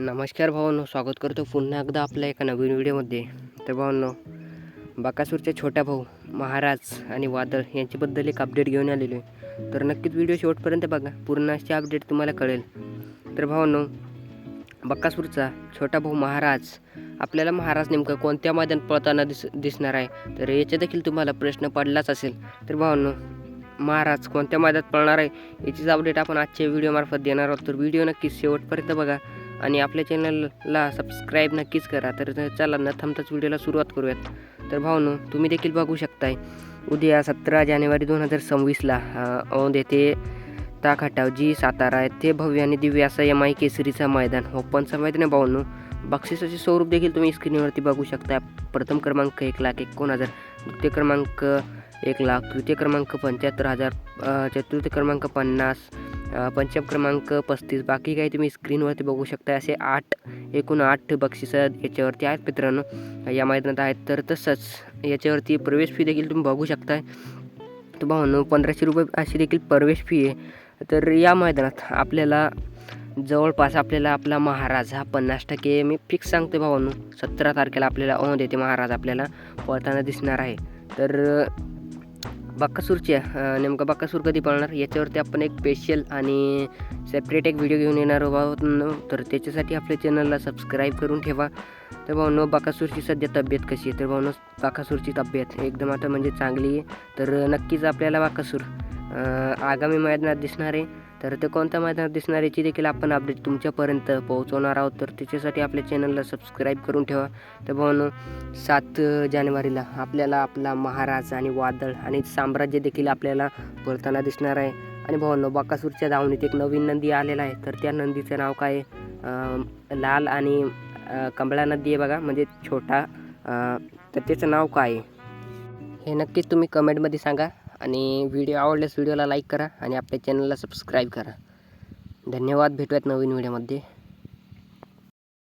नमस्कार भावांनो स्वागत करतो पुन्हा एकदा आपल्या एका नवीन व्हिडिओमध्ये. तर भावांनो बाकासूरचे छोटा भाऊ महाराज आणि वादळ यांच्याबद्दल एक अपडेट घेऊन आलेलो आहे. तर नक्कीच व्हिडिओ शेवटपर्यंत बघा. पूर्ण अशी अपडेट तुम्हाला कळेल. तर भावांनो बक्कासूरचा छोटा भाऊ महाराज आपल्याला महाराज नेमकं कोणत्या मैदान पळताना दिस दिसणार आहे? तर याचे देखील तुम्हाला प्रश्न पडलाच असेल. तर भावांनो महाराज कोणत्या मैदानात पळणार आहे याचीच अपडेट आपण आजच्या व्हिडिओमार्फत देणार आहोत. तर व्हिडिओ नक्कीच शेवटपर्यंत बघा. आणि आपल्या चॅनलला सबस्क्राईब नक्कीच करा. तर चला न थांबताच व्हिडिओला सुरुवात करूयात. तर भावनो तुम्ही देखील बघू शकताय उद्या सतरा जानेवारी दोन हजार सव्वीसला औंध येथे ताखाटाव जी सातारा येथे भव्य आणि दिव्य असा एम आय केसरीचा मैदान. ओपनचा मैदान आहे भावनो बक्षिसाचे स्वरूप देखील तुम्ही स्क्रीनवरती बघू शकता प्रथम क्रमांक एक लाख एकोण हजार द्वितीय क्रमांक एक लाख तृतीय क्रमांक पंच्याहत्तर हजार चतुर्थ क्रमांक पन्नास पंचम क्रमांक पस्तीस. बाकी काही तुम्ही स्क्रीनवरती बघू शकता असे आठ एकूण आठ बक्षिसं याच्यावरती आहेत मित्रांनो. या मैदानात आहेत तर तसंच याच्यावरती प्रवेश फी देखील तुम्ही बघू शकताय. तर भावांनो पंधराशे रुपये अशी देखील प्रवेश फी आहे. तर या मैदानात आपल्याला जवळपास आपल्याला आपला महाराज हा पन्नास टक्के मी फिक्स सांगते भावानो. सतरा तारखेला आपल्याला ओन देते महाराज आपल्याला. पळताना दिसणार आहे. तर बाक्कासूरची आहे. नेमकं बाक्कासूर कधी पळणार? याच्यावरती आपण एक स्पेशल आणि सेपरेट एक व्हिडिओ घेऊन येणार आहोत. न- तर त्याच्यासाठी आपल्या चॅनलला सबस्क्राईब करून ठेवा. तर भाऊनो बाकासूरची सध्या तब्येत कशी आहे? तर भाऊनो बाकासूरची तब्येत एकदम आता म्हणजे चांगली आहे. तर नक्कीच आपल्याला बाकासूर आगामी मैदानात दिसणार आहे. तर ते कोणत्या मैदानात दिसणार याची देखील आपण अपडेट तुमच्यापर्यंत पोहोचवणार आहोत. तर त्याच्यासाठी आपल्या चॅनलला सबस्क्राईब करून ठेवा. तर भाऊ सात जानेवारीला आपल्याला आपला महाराज आणि वादळ आणि साम्राज्य देखील आपल्याला पळताना दिसणार आहे. आणि भावांनो बाकासूरच्या धावणीत एक नवीन नंदी आलेला आहे. तर त्या नंदीचं नाव काय आहे? लाल आणि कमळा नदी आहे बघा. म्हणजे छोटा तर त्याचं नाव काय आहे? हे नक्कीच तुम्ही कमेंटमध्ये सांगा. आणि व्हिडिओ आवडल्यास व्हिडिओला लाईक करा आणि आपल्या चॅनलला सबस्क्राईब करा. धन्यवाद. भेटूयात नवीन व्हिडिओमध्ये